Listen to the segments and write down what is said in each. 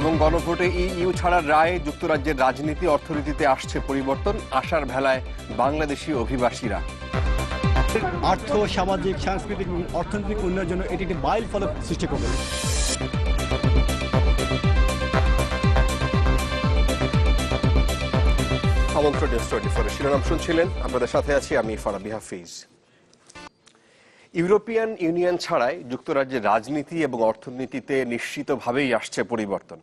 এবং গণভোটে ইইউ ছাড়ার রায়ে যুক্তরাজ্যের রাজনীতি অর্থনীতিতে আসছে পরিবর্তন আশার ভেলায় বাংলাদেশি অভিবাসীরা। আর্থ সামাজিক সাংস্কৃতিক এবং অর্থনৈতিক উন্নয়নের জন্য এটি একটি মাইল ফলক সৃষ্টি করবে। আমন্ত্রণ নিউজ টোয়েন্টি ফোরের শিরোনাম শুনছিলেন। আপনাদের সাথে আছি আমি ফারাবি হাফিজ ইউরোপিয়ান ইউনিয়ন ছাড়াই যুক্তরাজ্যের রাজনীতি এবং অর্থনীতিতে নিশ্চিতভাবেই আসছে পরিবর্তন।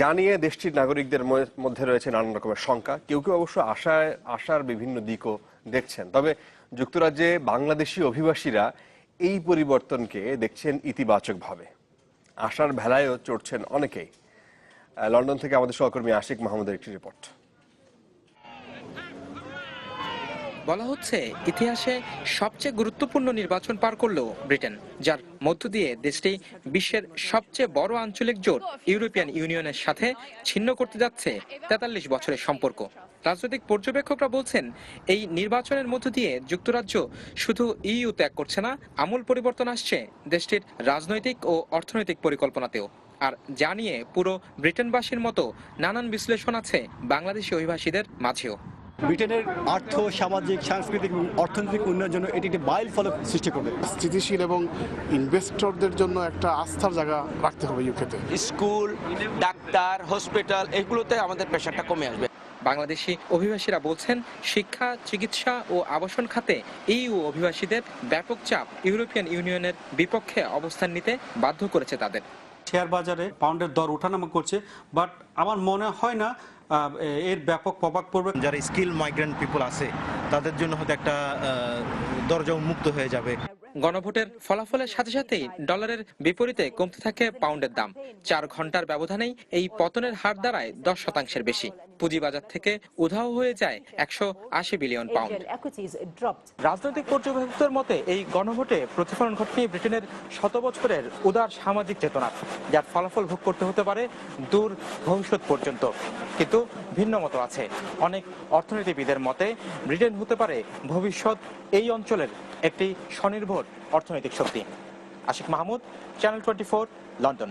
জানিয়ে দেশটির নাগরিকদের মধ্যে রয়েছে নানান রকমের শঙ্কা। কেউ কেউ অবশ্য আশায়, আশার বিভিন্ন দিকও দেখছেন। তবে যুক্তরাজ্যে বাংলাদেশি অভিবাসীরা এই পরিবর্তনকে দেখছেন ইতিবাচকভাবে। আশার ভেলায়ও চড়ছেন অনেকেই। লন্ডন থেকে আমাদের সহকর্মী আশিক মাহমুদের একটি রিপোর্ট। বলা হচ্ছে, ইতিহাসে সবচেয়ে গুরুত্বপূর্ণ নির্বাচন পার করল ব্রিটেন, যার মধ্য দিয়ে দেশটি বিশ্বের সবচেয়ে বড় আঞ্চলিক জোট ইউরোপিয়ান ইউনিয়নের সাথে ছিন্ন করতে যাচ্ছে তেতাল্লিশ বছরের সম্পর্ক। রাজনৈতিক পর্যবেক্ষকরা বলছেন, এই নির্বাচনের মধ্য দিয়ে যুক্তরাজ্য শুধু ইইউ ত্যাগ করছে না, আমূল পরিবর্তন আসছে দেশটির রাজনৈতিক ও অর্থনৈতিক পরিকল্পনাতেও। আর জানিয়ে পুরো ব্রিটেনবাসীর মতো নানান বিশ্লেষণ আছে বাংলাদেশি অভিবাসীদের মাঝেও। ব্রিটেনের আর্থ সামাজিক সাংস্কৃতিক এবং অর্থনৈতিক উন্নয়নের জন্য এটি একটি মাইল ফলক সৃষ্টি করবে। স্থিতিশীল এবং ইনভেস্টরদের জন্য একটা আস্থার জায়গা রাখতে হবে ইউকেতে স্কুল ডাক্তার হসপিটাল এগুলোতে আমাদের প্রেশারটা কমে আসবে। বাংলাদেশি অভিবাসীরা বলছেন শিক্ষা চিকিৎসা ও আবাসন খাতে ইইউ অভিবাসীদের ব্যাপক চাপ ইউরোপিয়ান ইউনিয়নের বিপক্ষে অবস্থান নিতে বাধ্য করেছে তাদের। শেয়ার বাজারে পাউন্ডের দর ওঠানামা করছে বাট আমার মনে হয় না এর ব্যাপক প্রভাব পড়বে। যারা স্কিল মাইগ্রেন্ট পিপল আছে, তাদের জন্য হয়তো একটা দরজা উন্মুক্ত হয়ে যাবে। গণভোটের ফলাফলের সাথে সাথেই ডলারের বিপরীতে কমতে থাকে পাউন্ডের দাম। চার ঘণ্টার ব্যবধানেই এই পতনের হার দাঁড়ায় দশ শতাংশের বেশি। পুঁজিবাজার থেকে উধাও হয়ে যায় একশো আশি বিলিয়ন পাউন্ড. রাজনৈতিক পর্যবেক্ষকদের মতে এই গণভোটে প্রতিফলন ঘটেনি ব্রিটেনের শত বছরের উদার সামাজিক চেতনা যার ফলাফল ভোগ করতে হতে পারে দূর ভবিষ্যৎ পর্যন্ত। কিন্তু ভিন্ন মতো আছে। অনেক অর্থনীতিবিদের মতে ব্রিটেন হতে পারে ভবিষ্যৎ এই অঞ্চলের একটি স্বনির্ভর অর্থনৈতিক শক্তি। Ashiq Mahmud channel twenty London